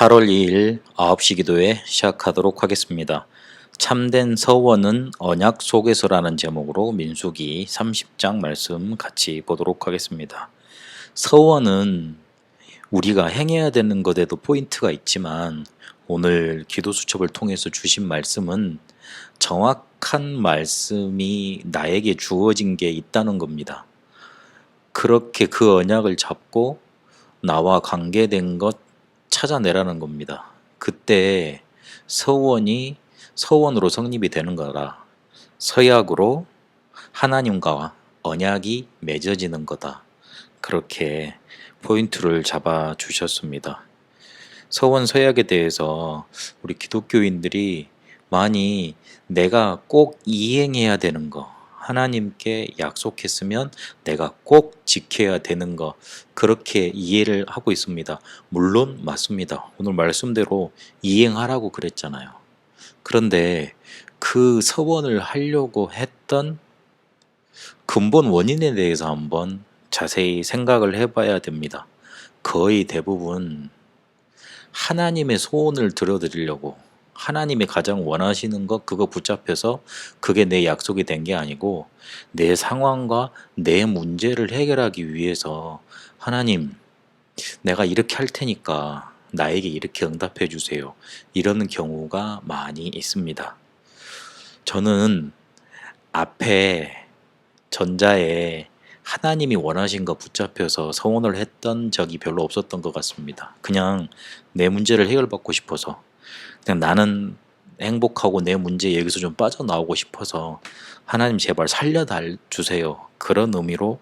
8월 2일 9시 기도회 시작하도록 하겠습니다. 참된 서원은 언약 속에서라는 제목으로 민수기 30장 말씀 같이 보도록 하겠습니다. 서원은 우리가 행해야 되는 것에도 포인트가 있지만 오늘 기도 수첩을 통해서 주신 말씀은 정확한 말씀이 나에게 주어진 게 있다는 겁니다. 그렇게 그 언약을 잡고 나와 관계된 것 찾아내라는 겁니다. 그때 서원이 서원으로 성립이 되는 거라. 서약으로 하나님과 언약이 맺어지는 거다. 그렇게 포인트를 잡아 주셨습니다. 서원 서약에 대해서 우리 기독교인들이 많이 내가 꼭 이행해야 되는 거, 하나님께 약속했으면 내가 꼭 지켜야 되는 거, 그렇게 이해를 하고 있습니다. 물론 맞습니다. 오늘 말씀대로 이행하라고 그랬잖아요. 그런데 그 서원을 하려고 했던 근본 원인에 대해서 한번 자세히 생각을 해봐야 됩니다. 거의 대부분 하나님의 소원을 들어드리려고 하나님이 가장 원하시는 것 그거 붙잡혀서 그게 내 약속이 된 게 아니고 내 상황과 내 문제를 해결하기 위해서 하나님 내가 이렇게 할 테니까 나에게 이렇게 응답해 주세요. 이러는 경우가 많이 있습니다. 저는 앞에 전자에 하나님이 원하신 거 붙잡혀서 서원을 했던 적이 별로 없었던 것 같습니다. 그냥 내 문제를 해결받고 싶어서 그냥 나는 행복하고 내 문제 여기서 좀 빠져나오고 싶어서 하나님 제발 살려달 주세요. 그런 의미로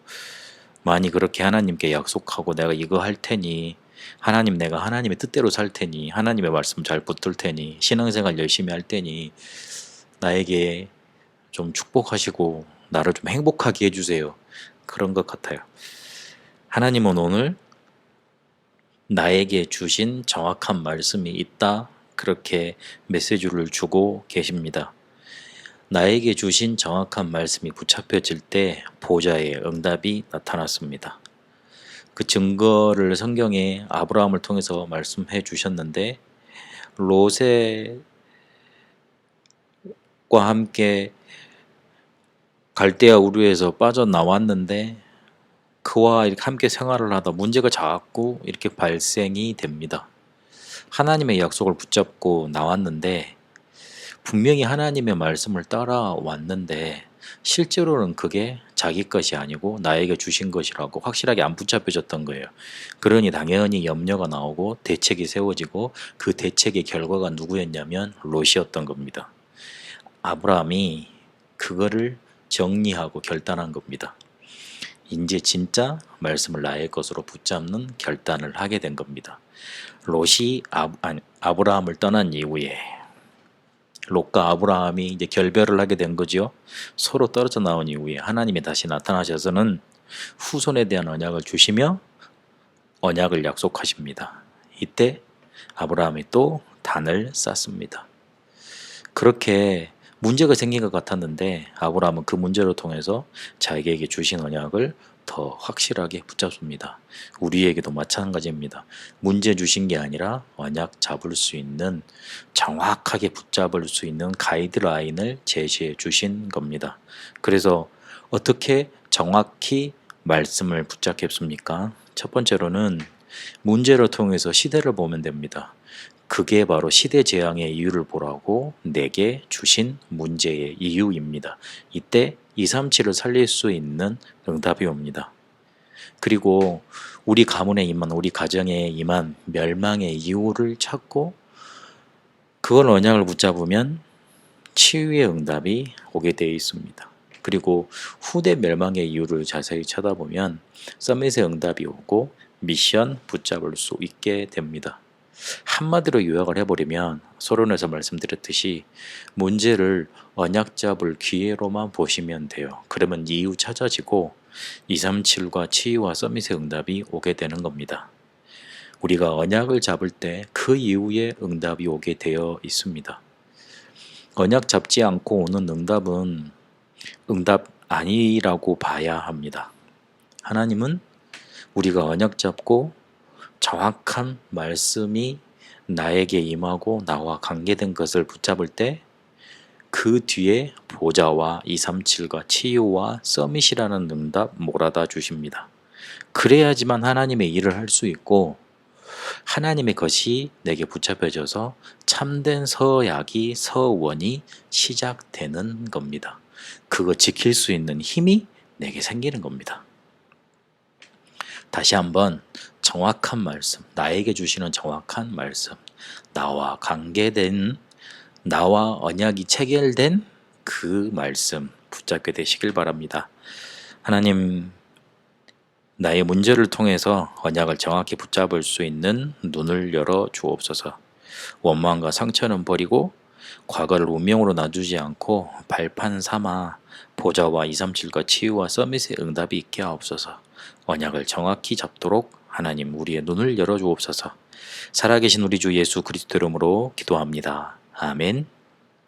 많이 그렇게 하나님께 약속하고 내가 이거 할 테니 하나님 내가 하나님의 뜻대로 살 테니 하나님의 말씀 잘 붙들 테니 신앙생활 열심히 할 테니 나에게 좀 축복하시고 나를 좀 행복하게 해주세요. 그런 것 같아요. 하나님은 오늘 나에게 주신 정확한 말씀이 있다. 그렇게 메시지를 주고 계십니다. 나에게 주신 정확한 말씀이 붙잡혀질 때 보좌의 응답이 나타났습니다. 그 증거를 성경에 아브라함을 통해서 말씀해 주셨는데 롯의 과 함께 갈대아 우르에서 빠져나왔는데 그와 이렇게 함께 생활을 하다 문제가 자꾸 이렇게 발생이 됩니다. 하나님의 약속을 붙잡고 나왔는데 분명히 하나님의 말씀을 따라왔는데 실제로는 그게 자기 것이 아니고 나에게 주신 것이라고 확실하게 안 붙잡혀졌던 거예요. 그러니 당연히 염려가 나오고 대책이 세워지고 그 대책의 결과가 누구였냐면 롯이었던 겁니다. 아브라함이 그거를 정리하고 결단한 겁니다. 이제 진짜 말씀을 나의 것으로 붙잡는 결단을 하게 된 겁니다. 롯이 아, 아니, 아브라함을 떠난 이후에 롯과 아브라함이 이제 결별을 하게 된 거죠. 서로 떨어져 나온 이후에 하나님이 다시 나타나셔서는 후손에 대한 언약을 주시며 언약을 약속하십니다. 이때 아브라함이 또 단을 쌓습니다. 그렇게 문제가 생긴 것 같았는데 아브라함은 그 문제를 통해서 자기에게 주신 언약을 더 확실하게 붙잡습니다. 우리에게도 마찬가지입니다. 문제 주신 게 아니라 언약 잡을 수 있는 정확하게 붙잡을 수 있는 가이드라인을 제시해 주신 겁니다. 그래서 어떻게 정확히 말씀을 붙잡겠습니까? 첫 번째로는 문제를 통해서 시대를 보면 됩니다. 그게 바로 시대 재앙의 이유를 보라고 내게 주신 문제의 이유입니다. 이때 237을 살릴 수 있는 응답이 옵니다. 그리고 우리 가문에 임한 우리 가정에 임한 멸망의 이유를 찾고 그걸 언약을 붙잡으면 치유의 응답이 오게 되어 있습니다. 그리고 후대 멸망의 이유를 자세히 쳐다보면 서밋의 응답이 오고 미션 붙잡을 수 있게 됩니다. 한마디로 요약을 해버리면 서론에서 말씀드렸듯이 문제를 언약 잡을 기회로만 보시면 돼요. 그러면 이유 찾아지고 237과 치유와 서밋의 응답이 오게 되는 겁니다. 우리가 언약을 잡을 때 그 이후에 응답이 오게 되어 있습니다. 언약 잡지 않고 오는 응답은 응답 아니라고 봐야 합니다. 하나님은 우리가 언약 잡고 정확한 말씀이 나에게 임하고 나와 관계된 것을 붙잡을 때 그 뒤에 보좌와 237과 치유와 서밋이라는 응답 몰아다 주십니다. 그래야지만 하나님의 일을 할 수 있고 하나님의 것이 내게 붙잡혀져서 참된 서약이 서원이 시작되는 겁니다. 그거 지킬 수 있는 힘이 내게 생기는 겁니다. 다시 한번 정확한 말씀, 나에게 주시는 정확한 말씀, 나와 관계된 나와 언약이 체결된 그 말씀 붙잡게 되시길 바랍니다. 하나님 나의 문제를 통해서 언약을 정확히 붙잡을 수 있는 눈을 열어 주옵소서. 원망과 상처는 버리고 과거를 운명으로 놔두지 않고 발판 삼아 보좌와 237과 치유와 서밋의 응답이 있게 하옵소서. 언약을 정확히 잡도록 하나님 우리의 눈을 열어 주옵소서. 살아계신 우리 주 예수 그리스도 이름으로 기도합니다. 아멘.